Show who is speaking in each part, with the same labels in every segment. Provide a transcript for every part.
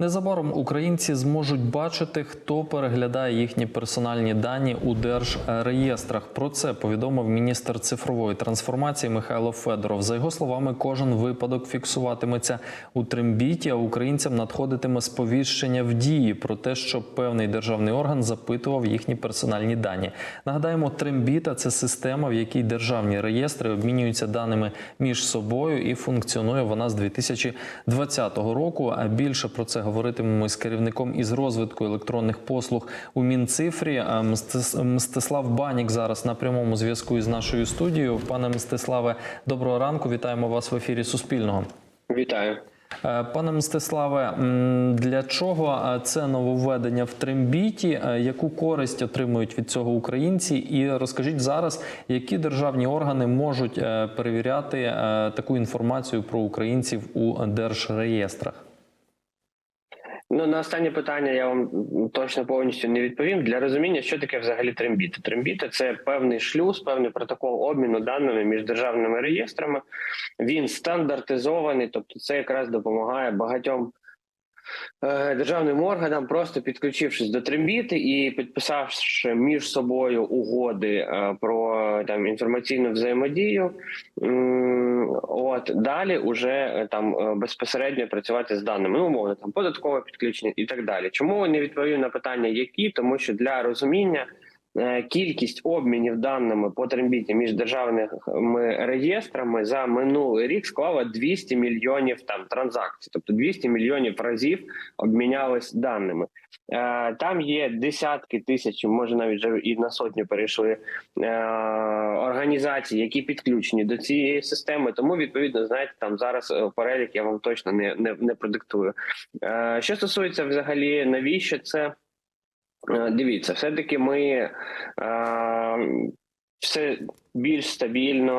Speaker 1: Незабаром українці зможуть бачити, хто переглядає їхні персональні дані у держреєстрах. Про це повідомив міністр цифрової трансформації Михайло Федоров. За його словами, кожен випадок фіксуватиметься у трембіті, а українцям надходитиме сповіщення в дії про те, що певний державний орган запитував їхні персональні дані. Нагадаємо, трембіта це система, в якій державні реєстри обмінюються даними між собою, і функціонує вона з 2020 року. А більше про це говоритимемо з керівником із розвитку електронних послуг у Мінцифрі. Мстис- Мстислав Банік зараз на прямому зв'язку із нашою студією. Пане Мстиславе, доброго ранку. Вітаємо вас в ефірі Суспільного.
Speaker 2: Вітаю.
Speaker 1: Е, Пане Мстиславе, для чого е, це нововведення в трембіті? Е, Яку користь отримують від цього українці? І розкажіть зараз, які державні органи можуть перевіряти таку інформацію про українців у держреєстрах?
Speaker 2: Ну на останнє питання я вам точно повністю не відповім. Для розуміння, що таке взагалі трембіти. Трембіти це певний шлюз, певний протокол обміну даними між державними реєстрами. Він стандартизований, тобто це якраз допомагає багатьом. Е, Державним органам, просто підключившись до трембіти і підписавши між собою угоди е, про там інформаційну взаємодію, от далі уже е, там безпосередньо працювати з даними, ну умовно там податкове підключення і так далі. Чому не відповів на питання, які тому, що для розуміння кількість обмінів даними по трембіті між державними реєстрами за минулий рік склала 200 мільйонів там транзакцій, тобто 200 мільйонів разів обмінялись даними. Е, Там є десятки тисяч, може навіть вже і на сотню перейшли е, організацій, які підключені до цієї системи. Тому відповідно, знаєте, там зараз е, перелік я вам точно не, не, не продиктую. Е, Що стосується взагалі, навіщо це? Е, Дивіться, все-таки ми е, все більш стабільно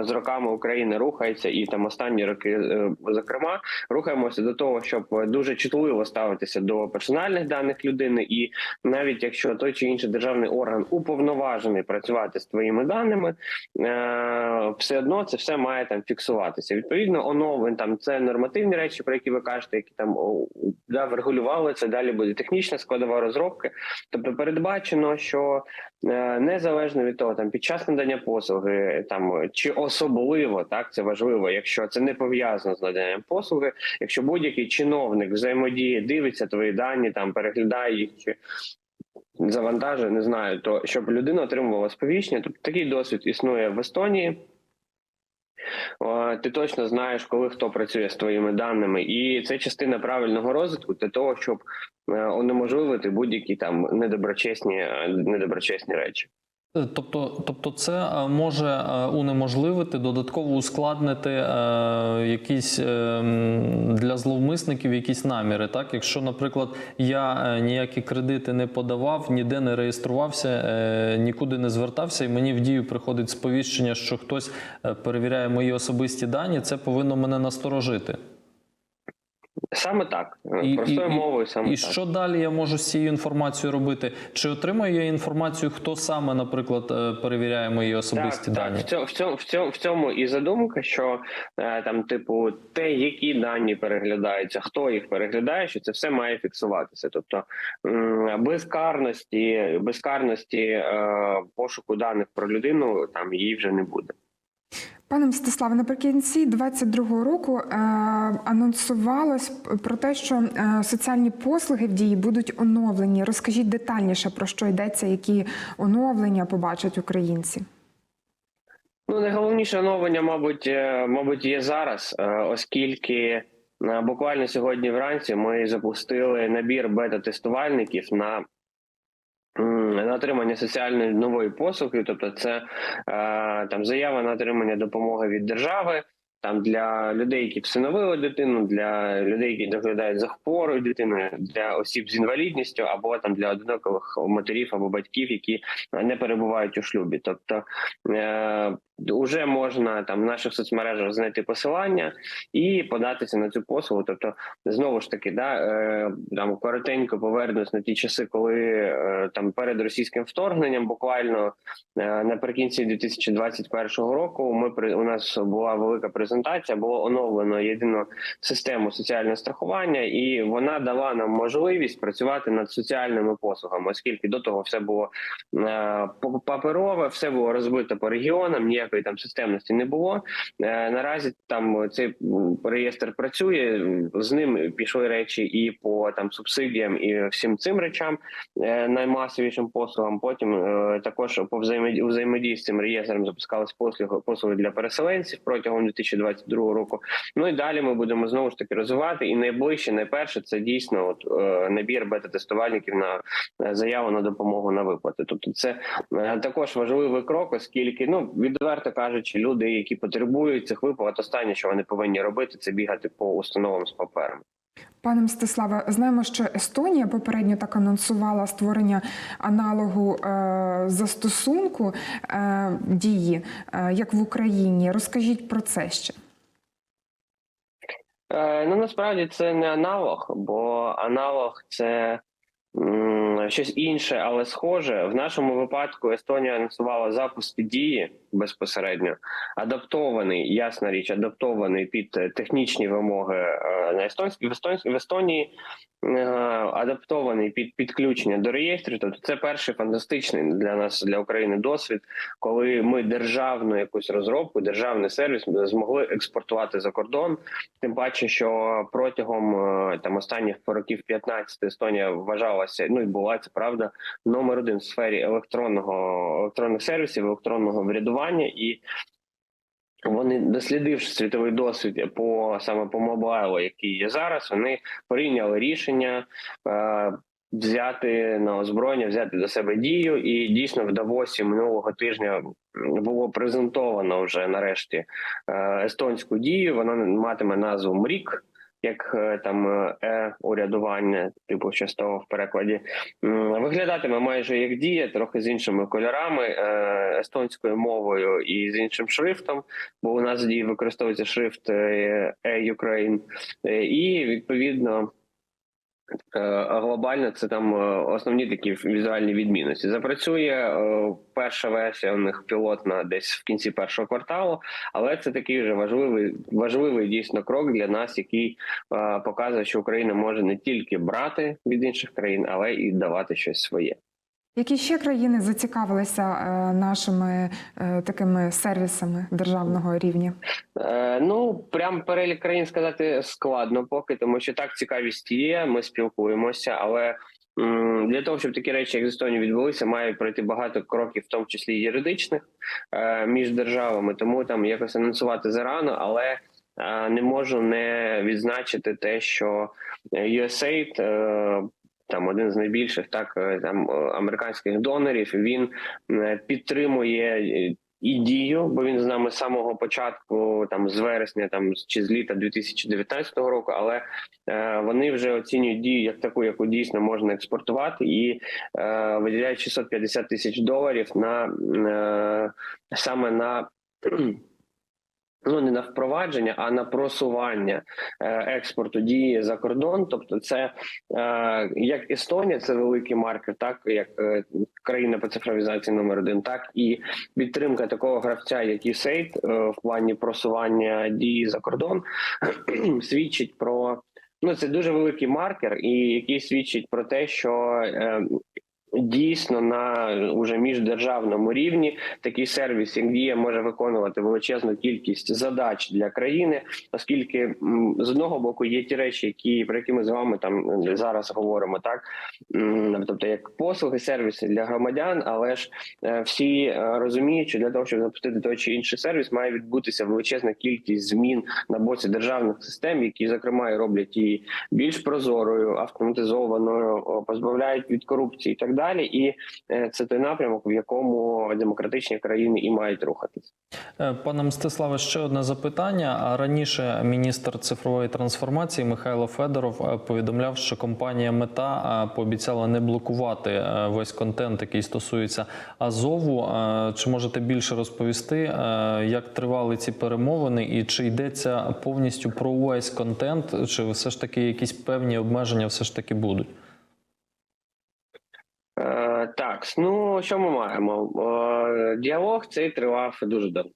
Speaker 2: е, з роками України рухається, і там останні роки, е, зокрема, рухаємося до того, щоб дуже чутливо ставитися до персональних даних людини, і навіть якщо той чи інший державний орган уповноважений працювати з твоїми даними, е, все одно це все має там фіксуватися. Відповідно, оновлень там це нормативні речі, про які ви кажете, які там да, врегулювали це. Далі буде технічна складова розробки. Тобто передбачено, що незалежно від того, там під час надання послуги, там чи особливо так це важливо, якщо це не пов'язано з наданням послуги, якщо будь-який чиновник взаємодіє, дивиться твої дані, там переглядає їх чи. Завантажує, не знаю, то щоб людина отримувала сповіщення. Тобто такий досвід існує в Естонії. Ти точно знаєш, коли хто працює з твоїми даними, і це частина правильного розвитку для того, щоб е, унеможливити будь-які там недоброчесні, е, недоброчесні речі.
Speaker 1: Е, Тобто, тобто, це е, може е, унеможливити, додатково ускладнити якісь для зловмисників якісь наміри. Так, якщо, наприклад, я ніякі кредити не подавав, ніде не реєструвався, нікуди не звертався, і мені в дію приходить сповіщення, що хтось перевіряє мої особисті дані, це повинно мене насторожити.
Speaker 2: Саме так,
Speaker 1: І-
Speaker 2: простою
Speaker 1: і-
Speaker 2: мовою, саме
Speaker 1: І
Speaker 2: так.
Speaker 1: що далі я можу з цією інформацією робити? Чи отримаю я інформацію, хто саме, наприклад, е, перевіряє мої особисті
Speaker 2: так,
Speaker 1: дані?
Speaker 2: Так, в цьому, в цьому, в цьому, в цьому і задумка, що е, там, типу, те, які дані переглядаються, хто їх переглядає, що це все має фіксуватися. Тобто безкарності, безкарності е, пошуку даних про людину там її вже не буде.
Speaker 3: Пане Мстиславе, наприкінці 22-го року е, анонсувалось про те, що е, соціальні послуги в дії будуть оновлені. Розкажіть детальніше про що йдеться, які оновлення побачать українці.
Speaker 2: Ну, найголовніше оновлення, мабуть, е, мабуть, є зараз, е, оскільки буквально сьогодні вранці ми запустили набір бета-тестувальників на. На отримання соціальної нової послуги, тобто це е, там заява на отримання допомоги від держави, там для людей, які всиновили дитину, для людей, які доглядають за хворою дитиною, для осіб з інвалідністю, або там для одинокових матерів або батьків, які не перебувають у шлюбі. Тобто е, вже можна там в наших соцмережах знайти посилання і податися на цю послугу. Тобто, знову ж таки, да е, там коротенько повернусь на ті часи, коли е, там перед російським вторгненням, буквально е, наприкінці 2021 року, ми при у нас була велика презентація. Було оновлено єдину систему соціального страхування, і вона дала нам можливість працювати над соціальними послугами, оскільки до того все було е, паперове, все було розбито по регіонам, ніякої там системності не було. Е, Наразі там цей реєстр працює. З ним пішли речі і по там субсидіям, і всім цим речам е, наймасовішим послугам. Потім е, також по взаємодії, з цим реєстром запускались послуги послуги для переселенців протягом 2022 року. Ну і далі ми будемо знову ж таки розвивати. І найближче, найперше, це дійсно от набір бета-тестувальників на заяву на допомогу на виплати. Тобто, це також важливий крок, оскільки ну відверто кажучи, люди, які потребують цих виплат, останнє, що вони повинні робити, це бігати по установам з паперами.
Speaker 3: Пане Мстиславе, знаємо, що Естонія попередньо так анонсувала створення аналогу е, застосунку е, дії, е, як в Україні. Розкажіть про це ще.
Speaker 2: Е, ну насправді це не аналог, бо аналог це щось інше, але схоже. В нашому випадку Естонія анонсувала запуск дії безпосередньо, адаптований, ясна річ, адаптований під е, технічні вимоги е, на естонській в Естонській в Естонії. е, Адаптований під підключення до реєстрів, тобто це перший фантастичний для нас для України досвід, коли ми державну якусь розробку, державний сервіс змогли експортувати за кордон. Тим паче, що протягом там останніх років 15 Естонія вважалася, ну і була це правда, номер один в сфері електронного електронних сервісів, електронного врядування і. Вони, дослідивши світовий досвід по саме по мобайлу, який є зараз, вони прийняли рішення е, взяти на озброєння, взяти до себе дію, і дійсно в Давосі минулого тижня було презентовано вже нарешті е, естонську дію. Вона матиме назву МРІК. Як е, там е урядування, типу часто в перекладі виглядатиме майже як дія, трохи з іншими кольорами, е, естонською мовою і з іншим шрифтом, бо у нас дії використовується шрифт е, e-Ukraine. Е, і відповідно. Е, Глобально це там е, основні такі візуальні відмінності. Запрацює е, перша версія у них пілотна десь в кінці першого кварталу, але це такий вже важливий, важливий дійсно крок для нас, який показує, що Україна може не тільки брати від інших країн, але і давати щось своє.
Speaker 3: Які ще країни зацікавилися е, нашими е, такими сервісами державного рівня?
Speaker 2: Е, ну прям перелік країн сказати складно поки, тому що так цікавість є. Ми спілкуємося, але для того, щоб такі речі, як з Естонії відбулися, має пройти багато кроків, в тому числі юридичних між державами. Тому там якось анонсувати зарано, але не можу не відзначити те, що USAID, там один з найбільших так е, там е, американських донорів. Він е, підтримує і дію, бо він з нами з самого початку, там з вересня, там чи з літа 2019 року. Але е, вони вже оцінюють дію як таку, яку дійсно можна експортувати, і е, виділяють 650 тисяч доларів на е, саме на. Ну, не на впровадження, а на просування е, експорту дії за кордон. Тобто, це е, як Естонія, це великий маркер, так як е, країна по цифровізації номер один, так і підтримка такого гравця, як е, в плані просування дії за кордон, свідчить про ну це дуже великий маркер, і який свідчить про те, що дійсно на уже міждержавному рівні такий сервіс, як дія, може виконувати величезну кількість задач для країни, оскільки з одного боку є ті речі, які про які ми з вами там зараз говоримо, так тобто як послуги, сервіси для громадян, але ж е, всі е, розуміють, що для того, щоб запустити той чи інший сервіс, має відбутися величезна кількість змін на боці державних систем, які зокрема і роблять її більш прозорою, автоматизованою, позбавляють від корупції і так далі. Далі. І е, це той напрямок, в якому демократичні країни і мають рухатись.
Speaker 1: Е, Пане Мстиславе, ще одне запитання. А раніше міністр цифрової трансформації Михайло Федоров е, повідомляв, що компанія Мета пообіцяла не блокувати весь контент, який стосується Азову. Чи можете більше розповісти, як тривали ці перемовини, і чи йдеться повністю про увесь контент, чи все ж таки якісь певні обмеження все ж таки будуть?
Speaker 2: Так, ну що ми маємо? Діалог цей тривав дуже давно.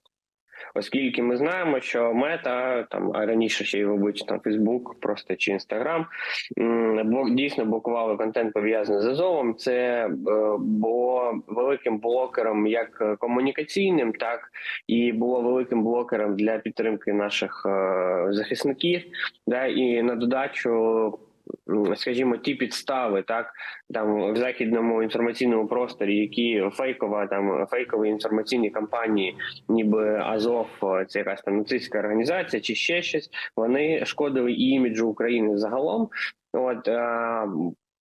Speaker 2: Оскільки ми знаємо, що мета там а раніше ще й мабуть там Фейсбук, просто чи Інстаграм дійсно блокували контент пов'язаний з Азовом. Це е, було великим блокером як комунікаційним, так і було великим блокером для підтримки наших е, захисників. Да, і на додачу, скажімо, ті підстави, так там в західному інформаційному просторі, які фейкова там фейкові інформаційні кампанії, ніби Азов, це якась там нацистська організація, чи ще щось, вони шкодили і іміджу України загалом. От е,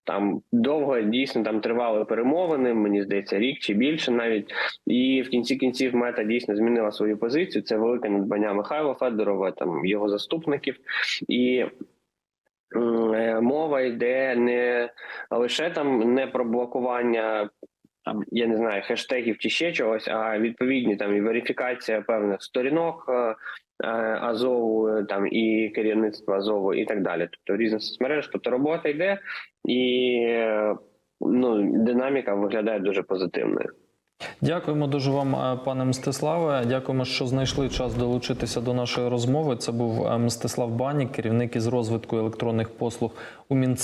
Speaker 2: там довго дійсно там тривали перемовини. Мені здається, рік чи більше навіть. І в кінці кінців мета дійсно змінила свою позицію. Це велике надбання Михайла Федорова, там його заступників і. Е, Мова йде не лише там не про блокування там я не знаю хештегів чи ще чогось, а відповідні там і верифікація певних сторінок е, е, Азову, там і керівництва Азову, і так далі. Тобто різних соцмереж. Тобто робота йде, і ну динаміка виглядає дуже позитивною.
Speaker 1: Дякуємо дуже вам, е, пане Мстиславе. Дякуємо, що знайшли час долучитися до нашої розмови. Це був е, Мстислав Банік, керівник із розвитку електронних послуг у Мінці.